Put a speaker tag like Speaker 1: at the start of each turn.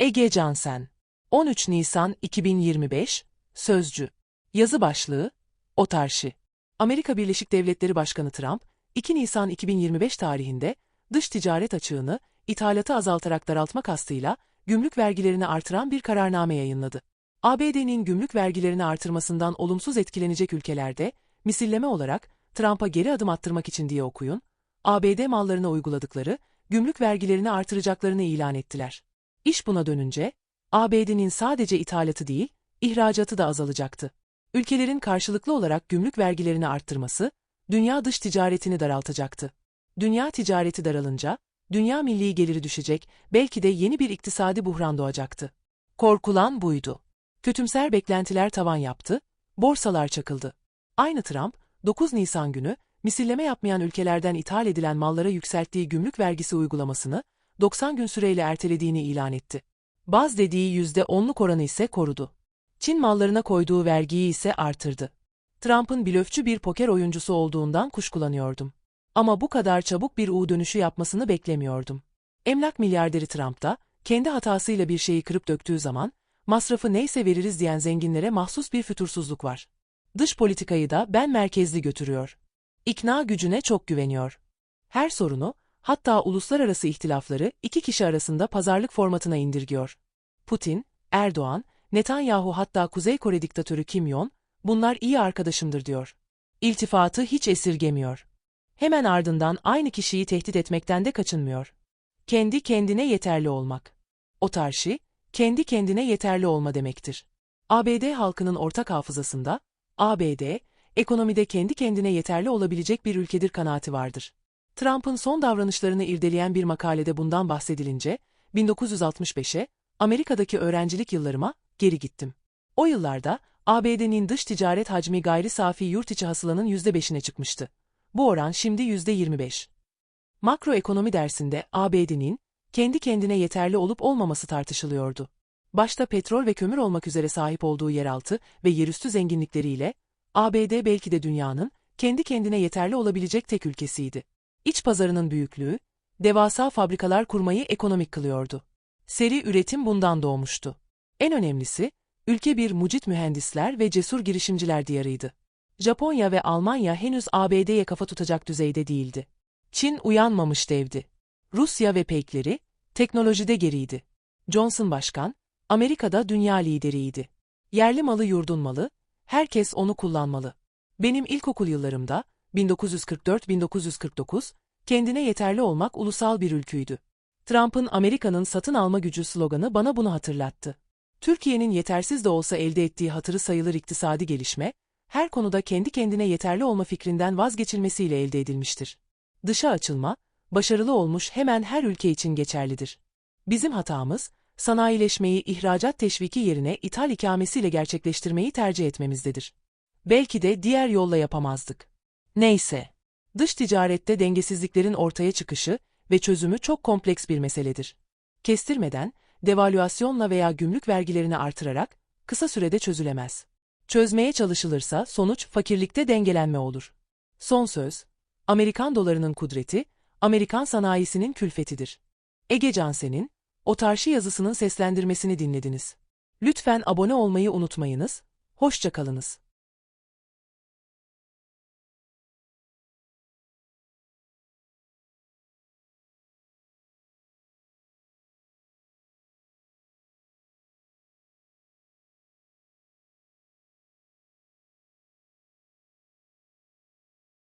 Speaker 1: Ege Cansen 13 Nisan 2025 Sözcü Yazı başlığı Otarşi Amerika Birleşik Devletleri Başkanı Trump, 2 Nisan 2025 tarihinde dış ticaret açığını ithalatı azaltarak daraltmak kastıyla gümrük vergilerini artıran bir kararname yayınladı. ABD'nin gümrük vergilerini artırmasından olumsuz etkilenecek ülkelerde misilleme olarak Trump'a geri adım attırmak için diye okuyun, ABD mallarına uyguladıkları gümrük vergilerini artıracaklarını ilan ettiler. İş buna dönünce, ABD'nin sadece ithalatı değil, ihracatı da azalacaktı. Ülkelerin karşılıklı olarak gümrük vergilerini arttırması, dünya dış ticaretini daraltacaktı. Dünya ticareti daralınca, dünya milli geliri düşecek, belki de yeni bir iktisadi buhran doğacaktı. Korkulan buydu. Kötümser beklentiler tavan yaptı, borsalar çakıldı. Aynı Trump, 9 Nisan günü, misilleme yapmayan ülkelerden ithal edilen mallara yükselttiği gümrük vergisi uygulamasını 90 gün süreyle ertelediğini ilan etti. Baz dediği %10'luk oranı ise korudu. Çin mallarına koyduğu vergiyi ise artırdı. Trump'ın blöfçü bir poker oyuncusu olduğundan kuşkulanıyordum. Ama bu kadar çabuk bir U dönüşü yapmasını beklemiyordum. Emlak milyarderi Trump da, kendi hatasıyla bir şeyi kırıp döktüğü zaman, masrafı neyse veririz diyen zenginlere mahsus bir fütursuzluk var. Dış politikayı da ben merkezli götürüyor. İkna gücüne çok güveniyor. Her sorunu, hatta uluslararası ihtilafları iki kişi arasında pazarlık formatına indirgiyor. Putin, Erdoğan, Netanyahu hatta Kuzey Kore diktatörü Kim Jong, bunlar iyi arkadaşımdır diyor. İltifatı hiç esirgemiyor. Hemen ardından aynı kişiyi tehdit etmekten de kaçınmıyor. Kendi kendine yeterli olmak. Otarşi, kendi kendine yeterli olma demektir. ABD halkının ortak hafızasında, ABD, ekonomide kendi kendine yeterli olabilecek bir ülkedir kanaati vardır. Trump'ın son davranışlarını irdeleyen bir makalede bundan bahsedilince, 1965'e, Amerika'daki öğrencilik yıllarıma geri gittim. O yıllarda, ABD'nin dış ticaret hacmi gayri safi yurt içi hasılanın %5'ine çıkmıştı. Bu oran şimdi %25. Makroekonomi dersinde ABD'nin kendi kendine yeterli olup olmaması tartışılıyordu. Başta petrol ve kömür olmak üzere sahip olduğu yeraltı ve yerüstü zenginlikleriyle ABD belki de dünyanın kendi kendine yeterli olabilecek tek ülkesiydi. İç pazarının büyüklüğü, devasa fabrikalar kurmayı ekonomik kılıyordu. Seri üretim bundan doğmuştu. En önemlisi, ülke bir mucit mühendisler ve cesur girişimciler diyarıydı. Japonya ve Almanya henüz ABD'ye kafa tutacak düzeyde değildi. Çin uyanmamış devdi. Rusya ve peykleri, teknolojide geriydi. Johnson Başkan, Amerika'da dünya lideriydi. Yerli malı yurdun malı, herkes onu kullanmalı. Benim ilkokul yıllarımda, 1944-1949, kendine yeterli olmak ulusal bir ülküydü. Trump'ın Amerika'nın satın alma gücü sloganı bana bunu hatırlattı. Türkiye'nin yetersiz de olsa elde ettiği hatırı sayılır iktisadi gelişme, her konuda kendi kendine yeterli olma fikrinden vazgeçilmesiyle elde edilmiştir. Dışa açılma, başarılı olmuş hemen her ülke için geçerlidir. Bizim hatamız, sanayileşmeyi ihracat teşviki yerine ithal ikamesiyle gerçekleştirmeyi tercih etmemizdedir. Belki de diğer yolla yapamazdık. Neyse. Dış ticarette dengesizliklerin ortaya çıkışı ve çözümü çok kompleks bir meseledir. Kestirmeden, devalüasyonla veya gümrük vergilerini artırarak kısa sürede çözülemez. Çözmeye çalışılırsa sonuç fakirlikte dengelenme olur. Son söz, Amerikan dolarının kudreti, Amerikan sanayisinin külfetidir. Ege Cansen'in, Otarşi yazısının seslendirmesini dinlediniz. Lütfen abone olmayı unutmayınız, hoşça kalınız.